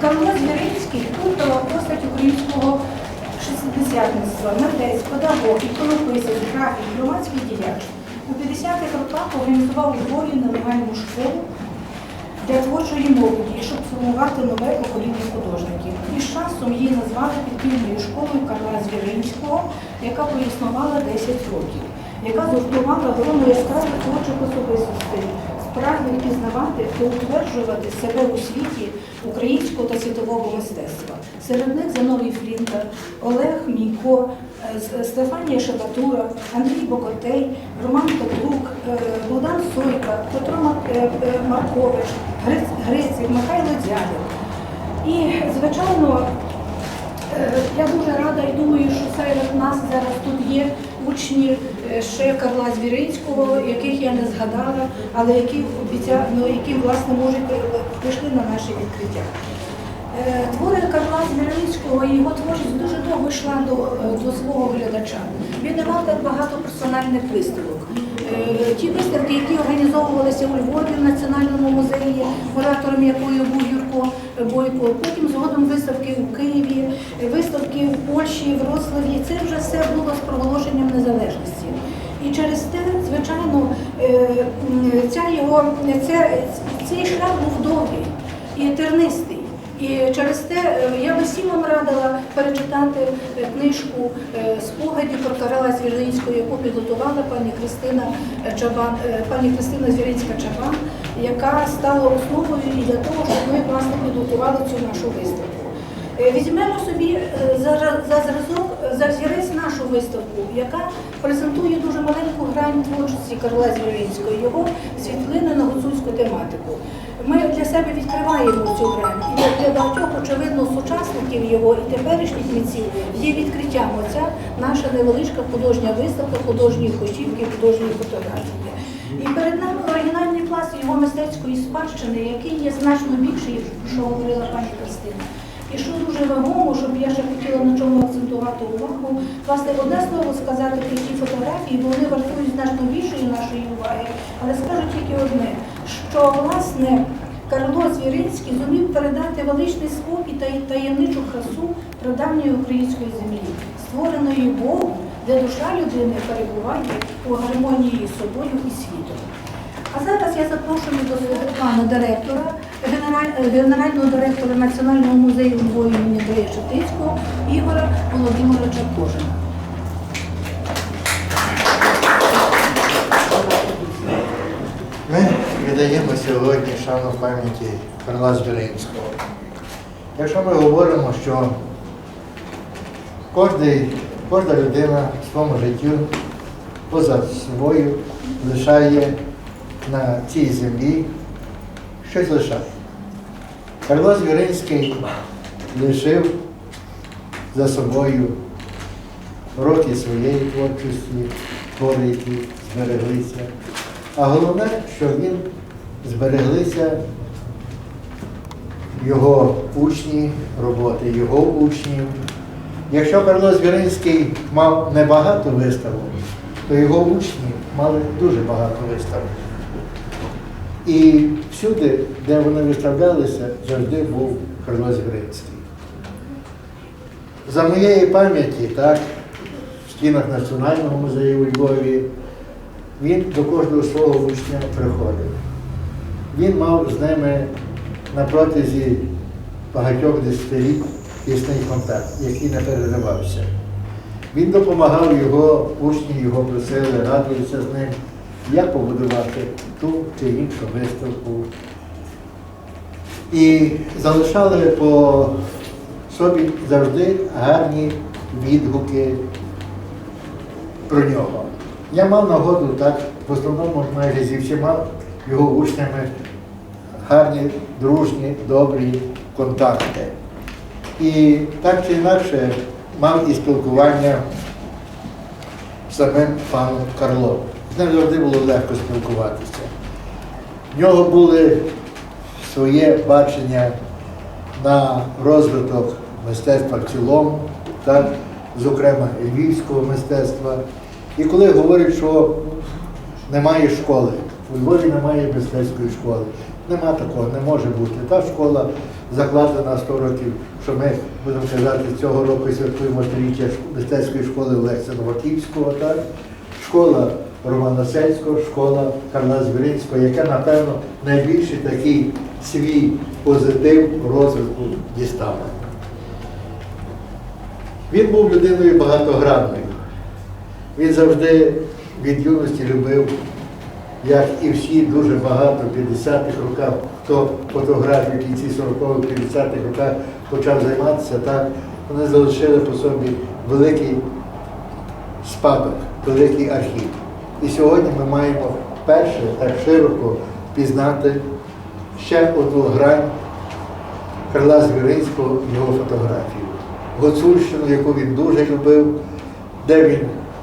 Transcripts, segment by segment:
Карло Звіринський культова постать українського шестидесятництва, митець, педагог, іконописець, графік, громадський діяч. У 50-х роках організував у Львові нелегальну школу для творчої молоді, щоб формувати нове покоління художників. І з часом її назвали підпільною школою Карла Звіринського, яка проіснувала 10 років, яка згуртувала грону яскравих творчих особистостей, прагне пізнавати та утверджувати себе у світі українського та світового мистецтва. Серед них Зиновій Флінка, Олег Мійко, е, Стефанія Шабатура, Андрій Бокотей, Роман Петрук, е, Богдан Сойка, Петро е, Маркович, Грицик, Михайло Дзядик. І, звичайно, Я дуже рада і думаю, що серед нас зараз тут є учні е, ще Карла Звіринського, яких я не згадала, але які обіця... ну, які власне може прийшли на наше відкриття. Е, Твори Карла Звіринського його творчість дуже довго йшла до, е, до свого глядача. Він не мав так багато персональних виставок. Ті виставки, які організовувалися у Львові в Національному музеї, куратором якої був Юрко Бойко, потім згодом виставки у Києві, виставки в Польщі, в Рославі. Це вже все було з проголошенням незалежності. І через те, звичайно, е, ця його, це, цей шлях був довгий і тернистий. І через те е, я би всім вам радила перечитати е, книжку спогадів про Карела Звіринського, яку підготувала пані Христина Чабан, пані Христина Звіринська Чабан, яка стала основою для того, щоб ми власне підготували цю нашу виставку. Е, Візьмемо собі е, за, за зразок, за взірець нашу виставку, яка презентує дуже маленьку грань творчості Карла Звіринського, його світлини на гуцульську тематику. Ми для себе відкриваємо цю грань. І для- багатьох, очевидно, сучасників його і теперішніх митців є відкриттям оця наша невеличка художня виставка художньої хочівки, художньої фотографії. І перед нами оригінальний його мистецької спадщини, який є значно більший, що говорила пані Кристина. І що дуже вагомо, щоб я ще хотіла на чому акцентувати увагу, власне, одне слово сказати про ті фотографії, бо вони вартують значно більшої нашої уваги, але скажу тільки одне, що власне Карло Звіринський зумів передати величний спокій та таємничу красу прадавньої української землі, створеної Богом, де душа людини перебуває у гармонії з собою і світом. А зараз я запрошую до свого пана директора, генераль- генерального директора Національного музею Львові імені Андрія Шептицького Ігора Володимировича Кожина. Ми віддаємо сьогодні шану пам'яті Карла Збіринського. Якщо ми говоримо, що кожний, кожна людина в своєму житті поза собою лишає на цій землі щось лишає. Карло Звіринський лишив за собою роки своєї творчості, твори, які збереглися. А головне, що він збереглися його учні роботи, його учнів. Якщо Карло Звіринський мав небагато виставок, то його учні мали дуже багато виставок. І всюди, де вони виставлялися, завжди був Карло Звіринський. За моєї пам'яті, так, в стінах Національного музею у Львові, він до кожного свого учня приходив. Він мав з ними на протязі багатьох десятиліть тісний контакт, який не переривався. Він допомагав його учні, його просили, радилися з ним, як побудувати ту чи іншу виставку. І залишали по собі завжди гарні відгуки про нього. Я мав нагоду так, в основному майже зі всіма його учнями гарні, дружні, добрі контакти. І так чи інакше мав і спілкування з самим паном Карлом. З ним завжди було легко спілкуватися. В нього були своє бачення на розвиток мистецтва в цілому, так, зокрема львівського мистецтва. І коли говорять, що немає школи, у Львові немає мистецької школи, нема такого, не може бути. Та школа закладена 100 років, що ми будемо казати, цього року святкуємо тріччя мистецької школи Олекса Новаківського, так? школа Романа Сельського, школа Карла Звіринського, яка, напевно, найбільший такий свій позитив розвитку дістала. Він був людиною багатогранною. Він завжди від юності любив, як і всі дуже багато в 50-х роках, хто фотографію в кінці 40-х, 50-х роках почав займатися, так, вони залишили по собі великий спадок, великий архів. І сьогодні ми маємо вперше так широко пізнати ще одну грань Карла Звіринського, його фотографію. Гуцульщину, яку він дуже любив, де він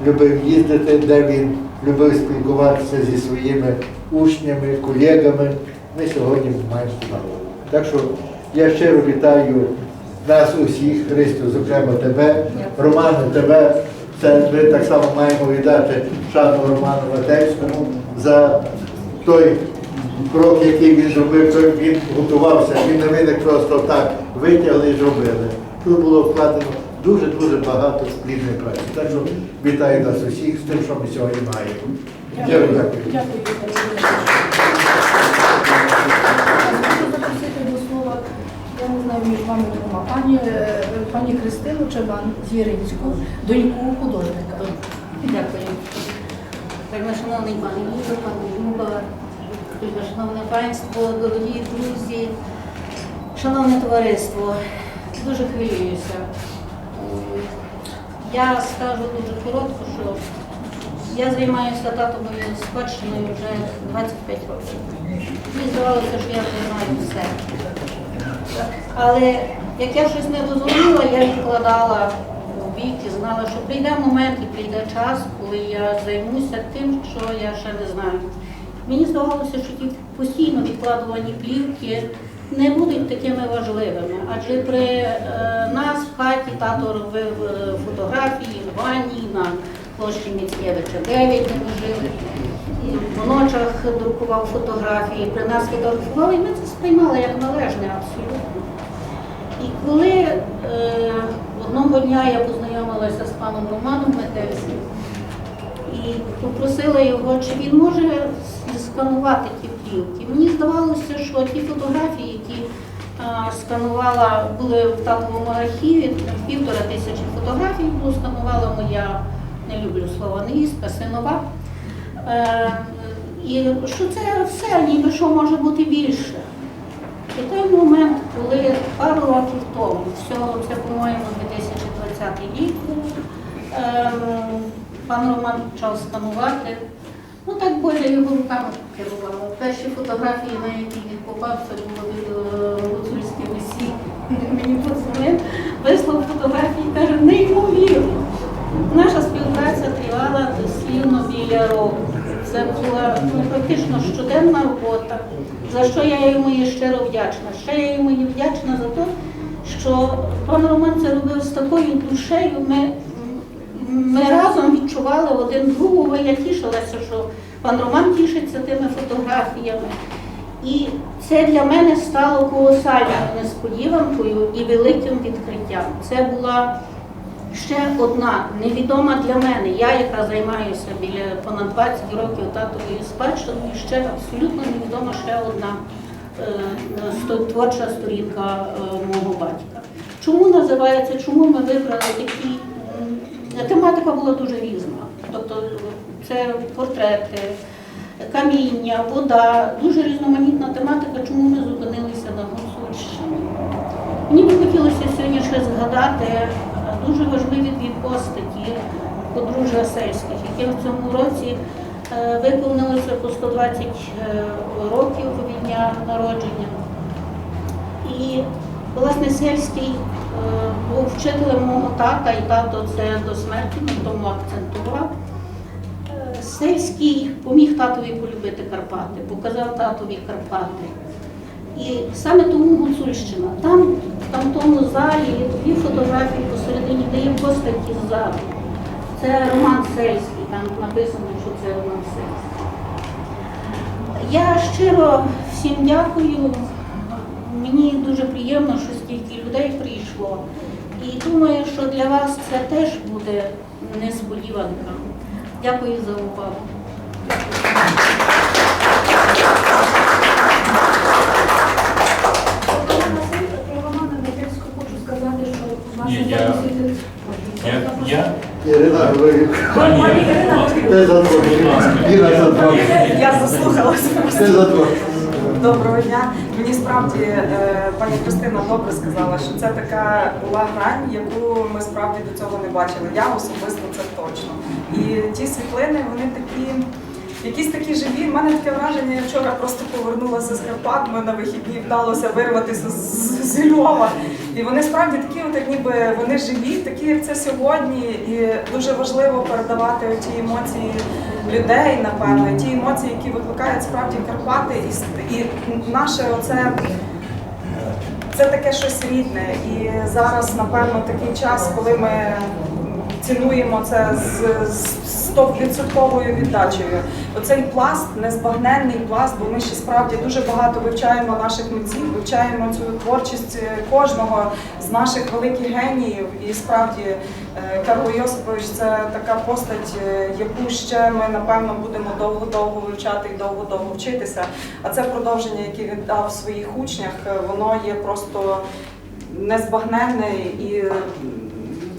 любив їздити, де він любив спілкуватися зі своїми учнями, колегами. Ми сьогодні маємо нагоду. Так що я щиро вітаю нас усіх, Христю, зокрема тебе, Романе, тебе. Це ми так само маємо віддати шану Роману Вательському за той крок, який він зробив, той він готувався, він не виник просто так, витягли і зробили. Тут було вкладено дуже-дуже багато спільної праці. Так що вітаю нас усіх з тим, що ми сьогодні маємо. Дякую. Дякую, я не знаю, між вами двома, пані, е, пані Христину Чабан Звіринську, доньку художника. Дякую. Так, наш шановний пане Лідо, пане Люба, дуже шановне панство, дорогі друзі, шановне товариство, дуже хвилююся. Я скажу дуже коротко, що я займаюся татовою спадщиною вже 25 років. Мені здавалося, що я займаю все. Але як я щось не розуміла, я відкладала в знала, що прийде момент і прийде час, коли я займуся тим, що я ще не знаю. Мені здавалося, що ті постійно відкладувані плівки не будуть такими важливими, адже при е, нас в хаті тато робив е, фотографії в ванні на площі Міцкевича 9, де ми жили. В ночах друкував фотографії, при нас фотографували, і ми це сприймали як належне абсолютно. І коли е, одного дня я познайомилася з паном Романом Метельським і попросила його, чи він може сканувати ті плівки. Мені здавалося, що ті фотографії, які сканувала, були в татовому архіві, півтора тисячі фотографій було сканувала моя, не люблю слова невістка, синова. Е, і що це все, ніби що може бути більше. І той момент, коли пару років тому, всього це, по-моєму, 2020 рік, пан Роман почав сканувати. Ну так Боля його руками керувала. Перші фотографії, на які він попав, це було від е. Він Мені подзвонив, вислав фотографії і каже, неймовірно. Наша співпраця тривала дослівно біля року. Це була ну, практично щоденна робота, за що я йому є щиро вдячна. Ще я йому є вдячна за те, що пан Роман це робив з такою душею. Ми, ми разом відчували один другого. Я тішилася, що пан Роман тішиться тими фотографіями. І це для мене стало колосальною несподіванкою і великим відкриттям. Це була ще одна невідома для мене, я, яка займаюся біля понад 20 років татовою спадщиною, ще абсолютно невідома ще одна е, творча сторінка е, мого батька. Чому називається, чому ми вибрали такі? М, Тематика була дуже різна. Тобто це портрети, каміння, вода, дуже різноманітна тематика, чому ми зупинилися на Гуцульщині. Мені би хотілося сьогодні ще згадати е, дуже важливі дві постаті подружжя сельських, яким в цьому році е, виповнилося по 120 е, років від дня народження. І, власне, сельський е, був вчителем мого тата, і тато це до смерті на тому акцентував. Е, Сельський поміг татові полюбити Карпати, показав татові Карпати. І саме тому Гуцульщина. Там, в тому залі є дві фотографії посередині, де є постаті ззаду. Це Роман Сельський, там написано, що це Роман Сельський. Я щиро всім дякую. мені дуже приємно, що стільки людей прийшло. І думаю, що для вас це теж буде несподіванка. Дякую за увагу. Про Романа Метельського хочу сказати, що ваша Ні, я- Я, я, Ірина ласка, ти за. Я заслухалася. Ти за. Доброго дня. Мені справді е, пані Христина добре сказала, що це така була грань, яку ми справді до цього не бачили. Я особисто це точно. І ті світлини, вони такі. Якісь такі живі. У мене таке враження, я вчора просто повернулася з Карпат, ми на вихідні вдалося вирватися з, з, з Львова. І вони справді такі, от, ніби вони живі, такі, як це сьогодні. І дуже важливо передавати ті емоції людей, напевно, ті емоції, які викликають справді Карпати, і, і наше оце. Це таке щось рідне. І зараз, напевно, такий час, коли ми цінуємо це з з 100% віддачею. Оцей пласт, незбагненний пласт, бо ми ще справді дуже багато вивчаємо наших митців, вивчаємо цю творчість е, кожного з наших великих геніїв. І справді е, Карло Йосипович це така постать, е, яку ще ми напевно будемо довго-довго вивчати і довго-довго вчитися. А це продовження, яке він дав в своїх учнях, воно є просто незбагненне і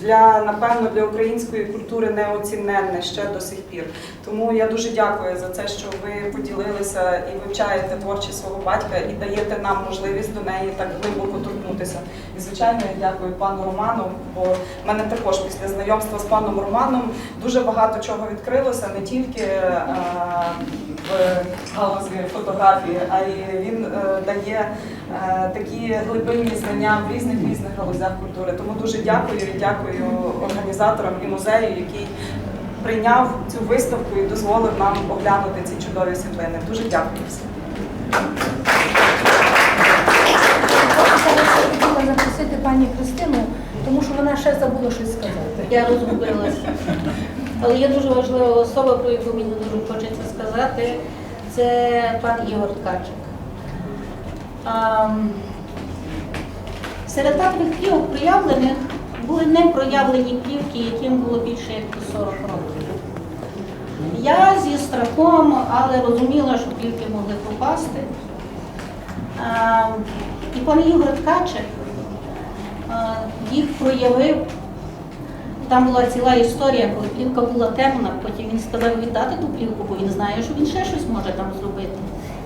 для напевно для української культури неоціненне ще до сих пір. Тому я дуже дякую за це, що ви поділилися і вивчаєте творчість свого батька і даєте нам можливість до неї так глибоко торкнутися. І звичайно, я дякую пану Роману, бо в мене також після знайомства з паном Романом дуже багато чого відкрилося, не тільки е, в галузі фотографії, а й він е, дає такі глибинні знання в різних різних галузях культури. Тому дуже дякую і дякую організаторам і музею, який прийняв цю виставку і дозволив нам оглянути ці чудові світлини. Дуже дякую всім. Хотіла запросити пані Христину, тому що вона ще забула щось сказати. Я розгубилася. Але є дуже важлива особа, про яку мені дуже хочеться сказати, це пан Ігор Ткачик. Серед таких плівок проявлених були не проявлені плівки, яким було більше як 40 років. Я зі страхом, але розуміла, що плівки могли попасти. І пан Ігор Ткачик їх проявив там була ціла історія, коли плівка була темна, потім він сказав віддати ту плівку, бо він знає, що він ще щось може там зробити.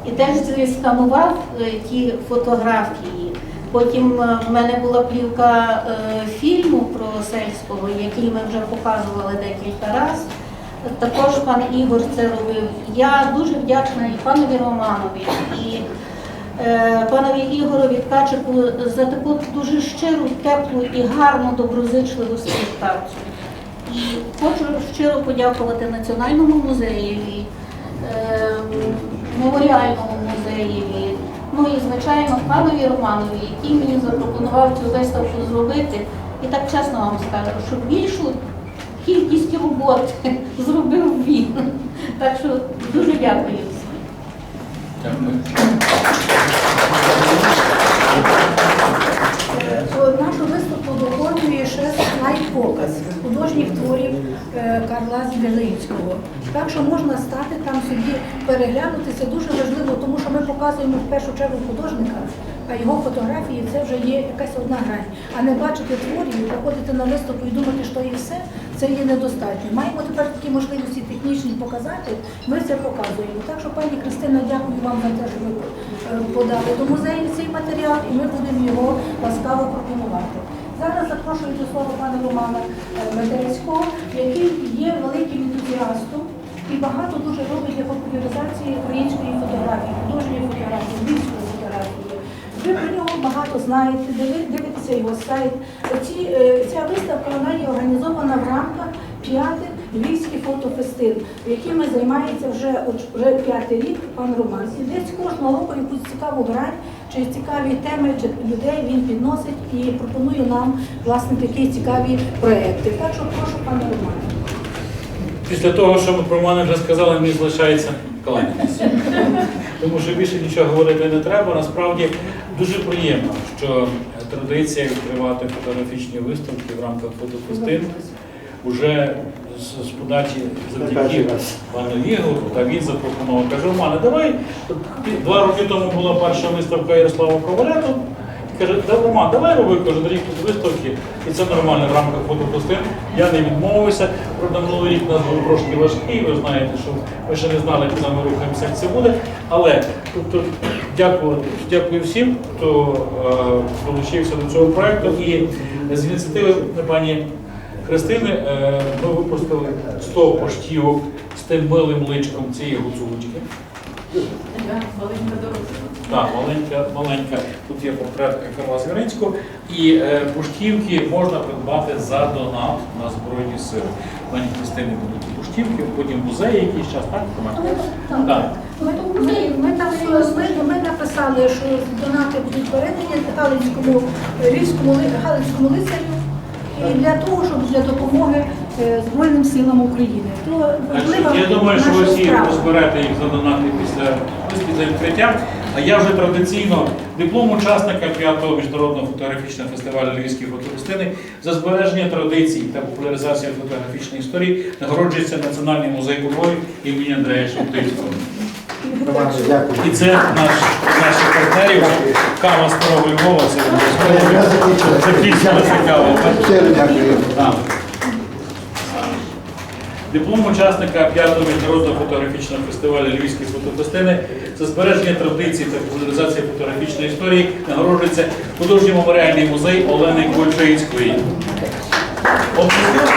І теж сканував е, ті фотографії. Потім е, в мене була плівка е, фільму про сельського, який ми вже показували декілька разів. Також пан Ігор це робив. Я дуже вдячна і панові Романові, і е, панові Ігорові Ткачику за таку дуже щиру, теплу і гарну доброзичливу співпрацю. І хочу щиро подякувати Національному музеєві, е, меморіальному музеєві, ну і звичайно панові Романові, який мені запропонував цю виставку зробити. І так чесно вам скажу, що більшу кількість роботи зробив він. Так що дуже дякую всім. Дякую. Е, Нашу виставку доповнює ще слайд-показ художніх творів е, Карла Звілинського. Так що можна стати там собі переглянути. Це дуже важливо, тому що ми показуємо в першу чергу художника, а його фотографії це вже є якась одна грань. А не бачити творів, приходити на виставку і думати, що і все, це є недостатньо. Маємо тепер такі можливості технічні показати, ми це показуємо. Так що, пані Христина, дякую вам за те, що ви е, подали до музею цей матеріал, і ми будемо його ласкаво пропонувати. Зараз запрошую до слова пана Романа е, Медельського, який є великим ентузіастом і багато дуже робить для популяризації української фотографії, художньої фотографії, львівської фотографії. Ви про нього багато знаєте, дивитеся його сайт. Ці, е, ця виставка вона є організована в рамках п'ятих Львівський фотофестиваль, якими займається вже, вже п'ятий рік пан Роман. Десь кожного року якусь цікаву грань чи цікаві теми людей він підносить і пропонує нам власне такі цікаві проекти. Так що прошу пане Романе. Після того, що ми про мене вже сказали, мені залишається кланятися. тому що більше нічого говорити не треба. Насправді дуже приємно, що традиція відкривати фотографічні виставки в рамках фотокостин вже з, з подачі завдяки пану Ігору, та він запропонував. Каже, Романе, давай два роки тому була перша виставка Ярослава Коваля. Каже, «Да, Роман, давай роби кожен рік тут виставки, і це нормально в рамках фотокостин. Я не відмовився. Правда, минулий рік нас був трошки важкий. Ви знаєте, що ми ще не знали, куди ми рухаємося, як це буде. Але тобто, дякую, дякую всім, хто е, долучився до цього проекту. І з ініціативи пані Христини е, ми випустили 100 поштівок з тим милим личком цієї гуцулочки. Так, маленька, маленька. Тут є портрет Карла Звіринського. І е, поштівки можна придбати за донат на Збройні Сили. Пані Христини будуть ті поштівки, потім музей якийсь час, так? Роман? Так. Ми, ми, ми там ми, ми написали, що донати будуть передані Галицькому, Галицькому лицарю і для того, щоб для допомоги е, Збройним силам України. То важлива Я думаю, що ви всі розберете їх за донати після після відкриття. А я вже традиційно диплом учасника 5-го міжнародного фотографічного фестивалю Львівські фотокостини за збереження традицій та популяризацію фотографічної історії нагороджується Національний музей у імені Андрея Шептицького. Дякую. І це наш наших партнерів. Кава старого Львова. Це цікаво. Диплом учасника 5-го міжнародного фотографічного фестивалю Львівські фотокостини за збереження традицій та популяризації фотографічної історії нагороджується художній меморіальний музей Олени Кольчинської. Оплески.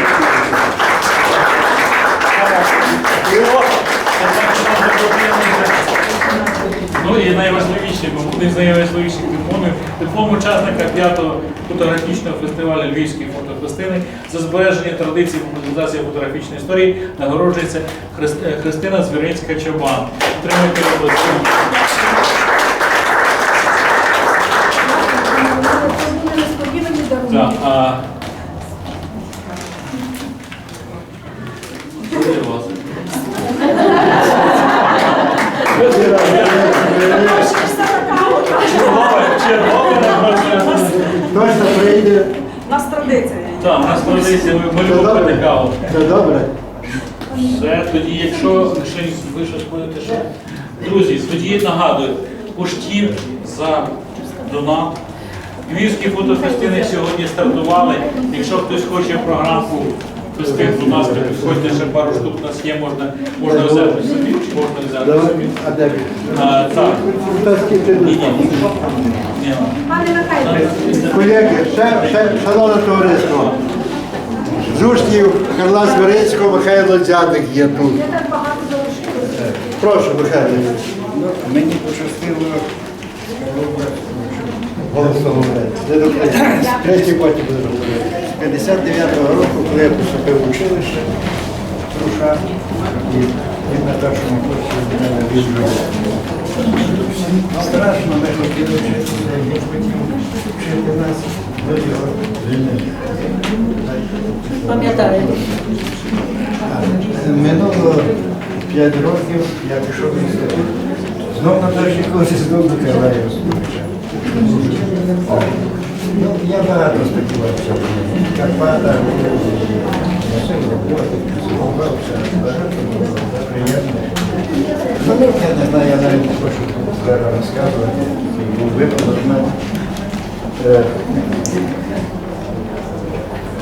Ну і найважливіше, бо один з найважливіших дипломів, диплом учасника 5-го фотографічного фестивалю Львівські фотокостини за збереження традицій популяризації фотографічної історії нагороджується е, Христина Звіринська Чабан. Отримайте області. Так, а... Що це у вас? Чергове, чергове нагородження. Точно прийде. У нас традиція. Так, у нас традиція, ми, Це любимо добре. каву. Це добре. Все, тоді, якщо ще ви щось будете ще. Друзі, тоді нагадую, поштів за донат. Львівські фотофестини сьогодні стартували. Якщо хтось хоче програмку фестин, будь ласка, підходьте ще пару штук у нас є, можна, можна взяти собі, можна взяти собі. А де він? А, так, ні, ні, ні. Ні. Пане Михайло, Колеги, ще, ще, шановне товариство, з учнів Карла Звіринського Михайло Дзядик є тут. не так багато залишилося. Прошу, Михайло. Мені пощастило Голосом. Не. Третій потім буде говорити. З 59-го року, коли я поступив в училище, Труша, і він на першому курсі мене віджив. Страшно не хотіли вчитися, він хотів вчити нас до його звільнення. Пам'ятаю. Минуло 5 років, я пішов в інститут, знов на перший курс знов до Карлаєвського. Ну, я багато носив роботи, спілкувався, багато було приємно. Ну, я не знаю, я навіть хочу зараз розказувати, був випадок мене. Е,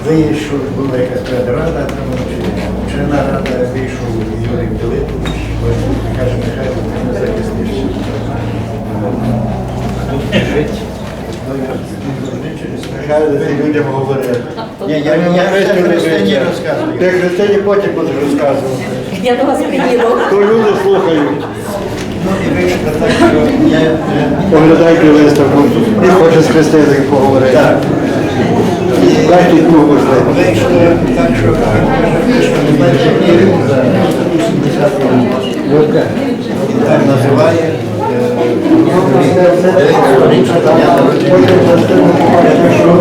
Вийшов, була якась там, чи члена рада вийшов Юрій Пилипович, каже, Михайло, ти не захистиш. Тут жить. Ну, я не завжди через Михайло, людям говорив. Ні, я, Христині розказую. Ти Христині потім будеш розказувати. Я до вас приїду. То люди слухають. Ну і вийшло так, що я е, Оглядайте виставку. І хоче з Христиною поговорити. Так. Дайте йому можливо. Вийшло так, що не менше ні за 80 років. Так називає. Я пішов,